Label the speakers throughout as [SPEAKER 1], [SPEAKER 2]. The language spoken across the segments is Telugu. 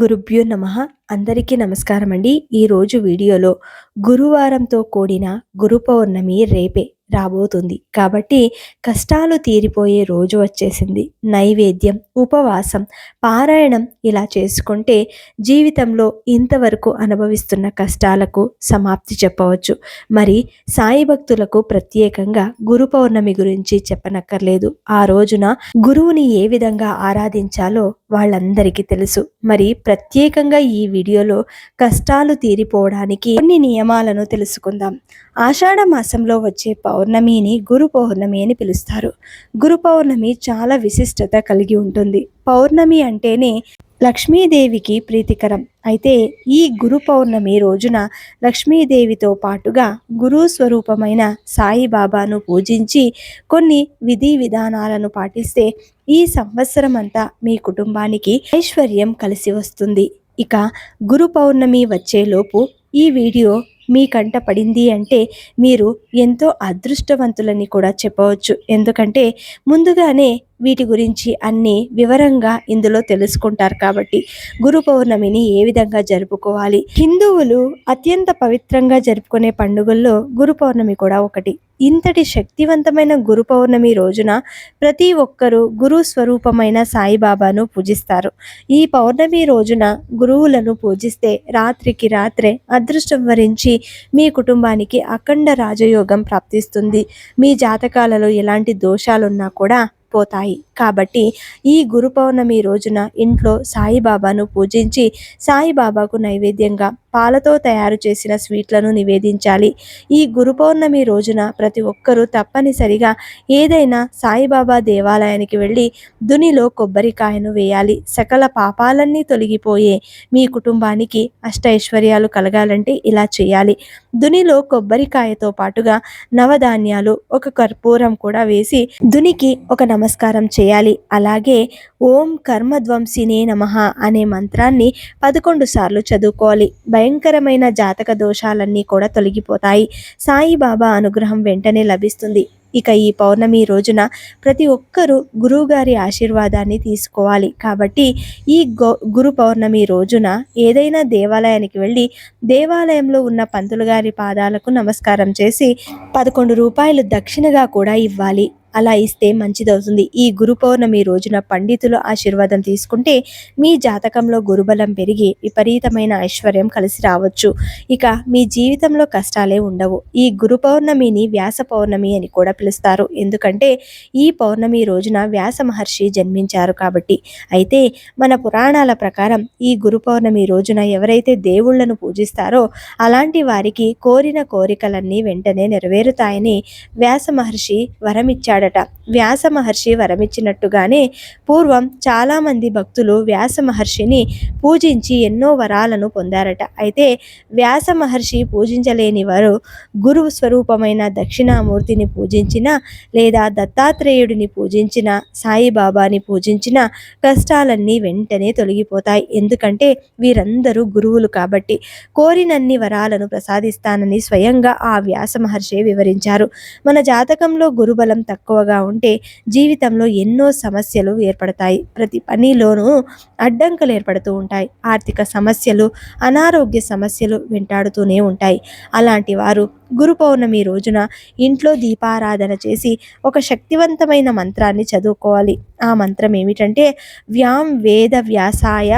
[SPEAKER 1] గురుభ్యో నమ. అందరికీ నమస్కారం అండి ఈరోజు వీడియోలో గురువారంతో కూడిన గురు పౌర్ణమి రేపే. రాబోతుంది. కాబట్టి కష్టాలు తీరిపోయే రోజు వచ్చేసింది. నైవేద్యం ఉపవాసం పారాయణం ఇలా చేసుకుంటే జీవితంలో ఇంతవరకు అనుభవిస్తున్న కష్టాలకు సమాప్తి చెప్పవచ్చు. మరి సాయి భక్తులకు ప్రత్యేకంగా గురు పౌర్ణమి గురించి చెప్పనక్కర్లేదు. ఆ రోజున గురువుని ఏ విధంగా ఆరాధించాలో వాళ్ళందరికీ తెలుసు. మరి ప్రత్యేకంగా ఈ వీడియోలో కష్టాలు తీరిపోవడానికి కొన్ని నియమాలను తెలుసుకుందాం. ఆషాఢ మాసంలో వచ్చే పౌర్ణమిని గురు పౌర్ణమి అని పిలుస్తారు. గురు పౌర్ణమి చాలా విశిష్టత కలిగి ఉంటుంది. పౌర్ణమి అంటేనే లక్ష్మీదేవికి ప్రీతికరం. అయితే ఈ గురు పౌర్ణమి రోజున లక్ష్మీదేవితో పాటుగా గురు స్వరూపమైన సాయిబాబాను పూజించి కొన్ని విధి విధానాలను పాటిస్తే ఈ సంవత్సరం అంతా మీ కుటుంబానికి ఐశ్వర్యం కలిసి వస్తుంది. ఇక గురు పౌర్ణమి వచ్చేలోపు ఈ వీడియో మీ కంట పడింది అంటే మీరు ఎంతో అదృష్టవంతులని కూడా చెప్పవచ్చు. ఎందుకంటే ముందుగానే వీటి గురించి అన్ని వివరంగా ఇందులో తెలుసుకుంటారు కాబట్టి గురు పౌర్ణమిని ఏ విధంగా జరుపుకోవాలి? హిందువులు అత్యంత పవిత్రంగా జరుపుకునే పండుగల్లో గురు పౌర్ణమి కూడా ఒకటి. ఇంతటి శక్తివంతమైన గురు పౌర్ణమి రోజున ప్రతి ఒక్కరూ గురు స్వరూపమైన సాయిబాబాను పూజిస్తారు. ఈ పౌర్ణమి రోజున గురువులను పూజిస్తే రాత్రికి రాత్రే అదృష్టం వరించి మీ కుటుంబానికి అఖండ రాజయోగం ప్రాప్తిస్తుంది. మీ జాతకాలలో ఎలాంటి దోషాలున్నా కూడా పోతాయి. కాబట్టి ఈ గురు పౌర్ణమి రోజున ఇంట్లో సాయిబాబాను పూజించి సాయిబాబాకు నైవేద్యంగా పాలతో తయారు చేసిన స్వీట్లను నివేదించాలి. ఈ గురు పౌర్ణమి రోజున ప్రతి ఒక్కరూ తప్పనిసరిగా ఏదైనా సాయిబాబా దేవాలయానికి వెళ్ళి దునిలో కొబ్బరికాయను వేయాలి. సకల పాపాలన్నీ తొలగిపోయే మీ కుటుంబానికి అష్టైశ్వర్యాలు కలగాలంటే ఇలా చేయాలి. దునిలో కొబ్బరికాయతో పాటుగా నవధాన్యాలు ఒక కర్పూరం కూడా వేసి దునికి ఒక నమస్కారం చేయాలి. అలాగే ఓం కర్మధ్వంసినే నమ అనే మంత్రాన్ని పదకొండు సార్లు చదువుకోవాలి. భయంకరమైన జాతక దోషాలన్నీ కూడా తొలగిపోతాయి. సాయిబాబా అనుగ్రహం వెంటనే లభిస్తుంది. ఇక ఈ పౌర్ణమి రోజున ప్రతి ఒక్కరూ గురువుగారి ఆశీర్వాదాన్ని తీసుకోవాలి. కాబట్టి ఈ గో గురు పౌర్ణమి రోజున ఏదైనా దేవాలయానికి వెళ్ళి దేవాలయంలో ఉన్న పంతులు గారి పాదాలకు నమస్కారం చేసి పదకొండు రూపాయలు దక్షిణగా కూడా ఇవ్వాలి. అలా ఇస్తే మంచిదవుతుంది. ఈ గురు పౌర్ణమి రోజున పండితుల ఆశీర్వాదం తీసుకుంటే మీ జాతకంలో గురుబలం పెరిగి విపరీతమైన ఐశ్వర్యం కలిసి రావచ్చు. ఇక మీ జీవితంలో కష్టాలే ఉండవు. ఈ గురు పౌర్ణమిని వ్యాస పౌర్ణమి అని కూడా పిలుస్తారు. ఎందుకంటే ఈ పౌర్ణమి రోజున వ్యాస మహర్షి జన్మించారు కాబట్టి. అయితే మన పురాణాల ప్రకారం ఈ గురు పౌర్ణమి రోజున ఎవరైతే దేవుళ్ళను పూజిస్తారో అలాంటి వారికి కోరిన కోరికలన్నీ వెంటనే నెరవేరుతాయని వ్యాస మహర్షి వరమిచ్చాడు. ఇచ్చాడట వ్యాస మహర్షి వరమిచ్చినట్టుగానే పూర్వం చాలామంది భక్తులు వ్యాస మహర్షిని పూజించి ఎన్నో వరాలను పొందారట. అయితే వ్యాస మహర్షి పూజించలేని వారు గురువు స్వరూపమైన దక్షిణామూర్తిని పూజించిన లేదా దత్తాత్రేయుడిని పూజించిన సాయిబాబాని పూజించిన కష్టాలన్నీ వెంటనే తొలగిపోతాయి. ఎందుకంటే వీరందరూ గురువులు కాబట్టి కోరినన్ని వరాలను ప్రసాదిస్తానని స్వయంగా ఆ వ్యాస మహర్షి వివరించారు. మన జాతకంలో గురుబలం తక్కువ ఎక్కువగా ఉంటే జీవితంలో ఎన్నో సమస్యలు ఏర్పడతాయి. ప్రతి పనిలోనూ అడ్డంకులు ఏర్పడుతూ ఉంటాయి. ఆర్థిక సమస్యలు అనారోగ్య సమస్యలు వెంటాడుతూనే ఉంటాయి. అలాంటి వారు గురు పౌర్ణమి రోజున ఇంట్లో దీపారాధన చేసి ఒక శక్తివంతమైన మంత్రాన్ని చదువుకోవాలి. ఆ మంత్రం ఏమిటంటే వ్యాం వేద వ్యాసాయ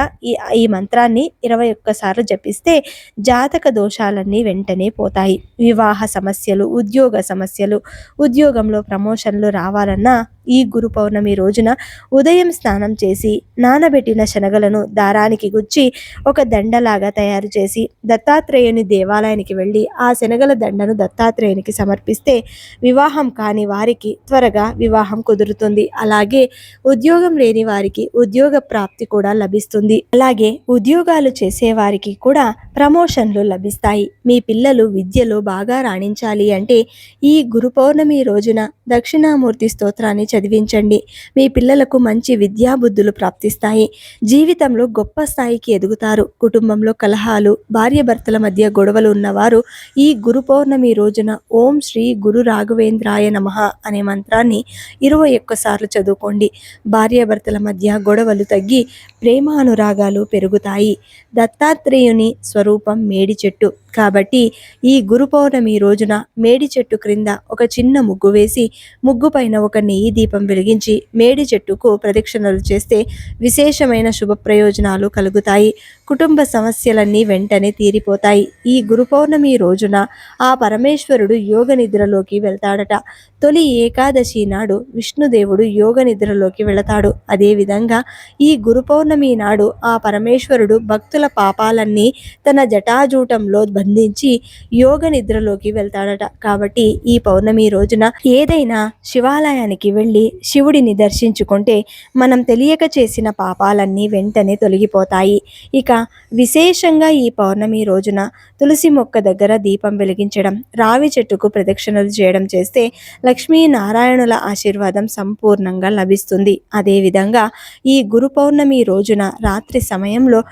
[SPEAKER 1] ఈ మంత్రాన్ని ఇరవై ఒక్కసార్లు జపిస్తే జాతక దోషాలన్నీ వెంటనే పోతాయి. వివాహ సమస్యలు ఉద్యోగ సమస్యలు ఉద్యోగంలో ప్రమోషన్లు రావాలన్నా ఈ గురు పౌర్ణమి రోజున ఉదయం స్నానం చేసి నానబెట్టిన శనగలను దారానికి గుచ్చి ఒక దండలాగా తయారు చేసి దత్తాత్రేయుని దేవాలయానికి వెళ్ళి ఆ శనగల దండను దత్తాత్రేయునికి సమర్పిస్తే వివాహం కాని వారికి త్వరగా వివాహం కుదురుతుంది. అలాగే ఉద్యోగం లేని వారికి ఉద్యోగ ప్రాప్తి కూడా లభిస్తుంది. అలాగే ఉద్యోగాలు చేసేవారికి కూడా ప్రమోషన్లు లభిస్తాయి. మీ పిల్లలు విద్యలో బాగా రాణించాలి అంటే ఈ గురు పౌర్ణమి రోజున దక్షిణామూర్తి స్తోత్రాన్ని చదివించండి. మీ పిల్లలకు మంచి విద్యాబుద్ధులు ప్రాప్తిస్తాయి. జీవితంలో గొప్ప స్థాయికి ఎదుగుతారు. కుటుంబంలో కలహాలు భార్యభర్తల మధ్య గొడవలు ఉన్నవారు ఈ గురు పౌర్ణమి రోజున ఓం శ్రీ గురు రాఘవేంద్రాయ నమః అనే మంత్రాన్ని ఇరవై ఒక్కసార్లు చదువుకోండి. భార్యాభర్తల మధ్య గొడవలు తగ్గి ప్రేమానురాగాలు పెరుగుతాయి. దత్తాత్రేయుని స్వరూపం మేడి చెట్టు. కాబట్టి ఈ గురు పౌర్ణమి రోజున మేడి చెట్టు క్రింద ఒక చిన్న ముగ్గు వేసి ముగ్గు పైన ఒక నెయ్యి దీపం వెలిగించి మేడి చెట్టుకు ప్రదక్షిణలు చేస్తే విశేషమైన శుభ ప్రయోజనాలు కలుగుతాయి. కుటుంబ సమస్యలన్నీ వెంటనే తీరిపోతాయి. ఈ గురు పౌర్ణమి రోజున ఆ పరమేశ్వరుడు యోగ నిద్రలోకి వెళ్తాడట. తొలి ఏకాదశి నాడు విష్ణుదేవుడు యోగ నిద్రలోకి వెళతాడు. అదేవిధంగా ఈ గురు పౌర్ణమి నాడు ఆ పరమేశ్వరుడు భక్తుల పాపాలన్నీ తన జటాజూటంలో బంధించి యోగ నిద్రలోకి వెళ్తాడట. కాబట్టి ఈ పౌర్ణమి రోజున ఏదైనా శివాలయానికి వెళ్ళి శివుడిని దర్శించుకుంటే మనం తెలియక చేసిన పాపాలన్నీ వెంటనే తొలగిపోతాయి. ఇక విశేషంగా ఈ పౌర్ణమి రోజున తులసి మొక్క దగ్గర దీపం వెలిగించడం రావి చెట్టుకు ప్రదక్షిణలు చేయడం చేస్తే లక్ష్మీనారాయణుల ఆశీర్వాదం సంపూర్ణంగా లభిస్తుంది. అదేవిధంగా ఈ గురు పౌర్ణమి రోజున రాత్రి సమయంలో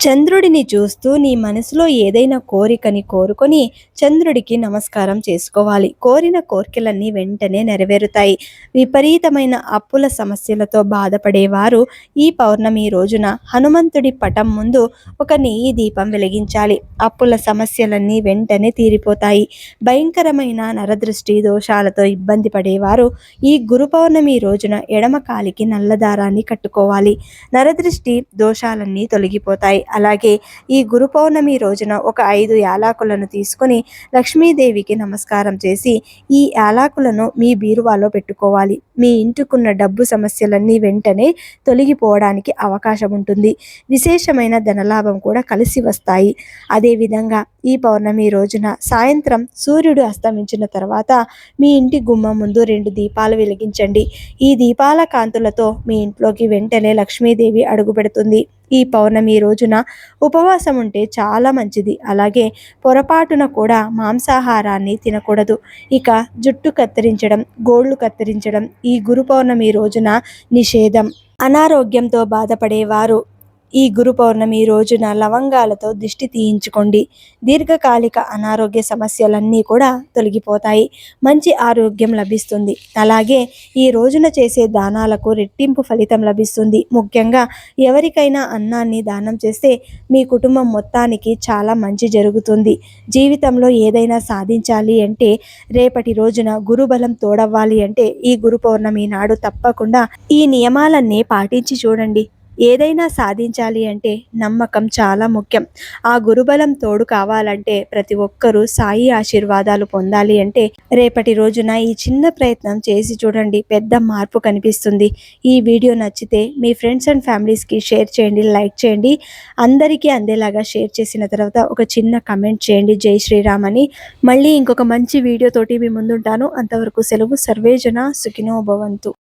[SPEAKER 1] చంద్రుడిని చూస్తూ నీ మనసులో ఏదైనా కోరికని కోరుకొని చంద్రుడికి నమస్కారం చేసుకోవాలి. కోరిన కోరికలన్నీ వెంటనే నెరవేరుతాయి. విపరీతమైన అప్పుల సమస్యలతో బాధపడేవారు ఈ పౌర్ణమి రోజున హనుమంతుడి పటం ముందు ఒక నెయ్యి దీపం వెలిగించాలి. అప్పుల సమస్యలన్నీ వెంటనే తీరిపోతాయి. భయంకరమైన నరదృష్టి దోషాలతో ఇబ్బంది పడేవారు ఈ గురు పౌర్ణమి రోజున ఎడమ కాలికి నల్లదారాన్ని కట్టుకోవాలి. నరదృష్టి దోషాలన్నీ తొలగిపోతాయి. అలాగే ఈ గురు పౌర్ణమి రోజున ఒక ఐదు యాలాకులను తీసుకొని లక్ష్మీదేవికి నమస్కారం చేసి ఈ యాలాకులను మీ బీరువాలో పెట్టుకోవాలి. మీ ఇంటికున్న డబ్బు సమస్యలన్నీ వెంటనే తొలగిపోవడానికి అవకాశం ఉంటుంది. విశేషమైన ధనలాభం కూడా కలిసి వస్తాయి. అదేవిధంగా ఈ పౌర్ణమి రోజున సాయంత్రం సూర్యుడు అస్తమించిన తర్వాత మీ ఇంటి గుమ్మం ముందు రెండు దీపాలు వెలిగించండి. ఈ దీపాల కాంతులతో మీ ఇంట్లోకి వెంటనే లక్ష్మీదేవి అడుగుపెడుతుంది. ఈ పౌర్ణమి రోజున ఉపవాసం ఉంటే చాలా మంచిది. అలాగే పొరపాటున కూడా మాంసాహారాన్ని తినకూడదు. ఇక జుట్టు కత్తిరించడం గోళ్ళు కత్తిరించడం ఈ గురు పౌర్ణమి రోజున నిషేధం. అనారోగ్యంతో బాధపడేవారు ఈ గురు పౌర్ణమి రోజున లవంగాలతో దిష్టి తీయించుకోండి. దీర్ఘకాలిక అనారోగ్య సమస్యలన్నీ కూడా తొలగిపోతాయి. మంచి ఆరోగ్యం లభిస్తుంది. అలాగే ఈ రోజున చేసే దానాలకు రెట్టింపు ఫలితం లభిస్తుంది. ముఖ్యంగా ఎవరికైనా అన్నాన్ని దానం చేస్తే మీ కుటుంబం మొత్తానికి చాలా మంచి జరుగుతుంది. జీవితంలో ఏదైనా సాధించాలి అంటే రేపటి రోజున గురుబలం తోడవ్వాలి అంటే ఈ గురు పౌర్ణమి నాడు తప్పకుండా ఈ నియమాలన్నీ పాటించి చూడండి. ఏదైనా సాధించాలి అంటే నమ్మకం చాలా ముఖ్యం. ఆ గురుబలం తోడు కావాలంటే ప్రతి ఒక్కరూ సాయి ఆశీర్వాదాలు పొందాలి అంటే రేపటి రోజున ఈ చిన్న ప్రయత్నం చేసి చూడండి పెద్ద మార్పు కనిపిస్తుంది. ఈ వీడియో నచ్చితే మీ ఫ్రెండ్స్ అండ్ ఫ్యామిలీస్కి షేర్ చేయండి లైక్ చేయండి. అందరికీ అందేలాగా షేర్ చేసిన తర్వాత ఒక చిన్న కమెంట్ చేయండి జై శ్రీరామ్ అని. మళ్ళీ ఇంకొక మంచి వీడియోతోటి మీ ముందుంటాను. అంతవరకు సెలవు సర్వేజన సుఖినో భవంతు.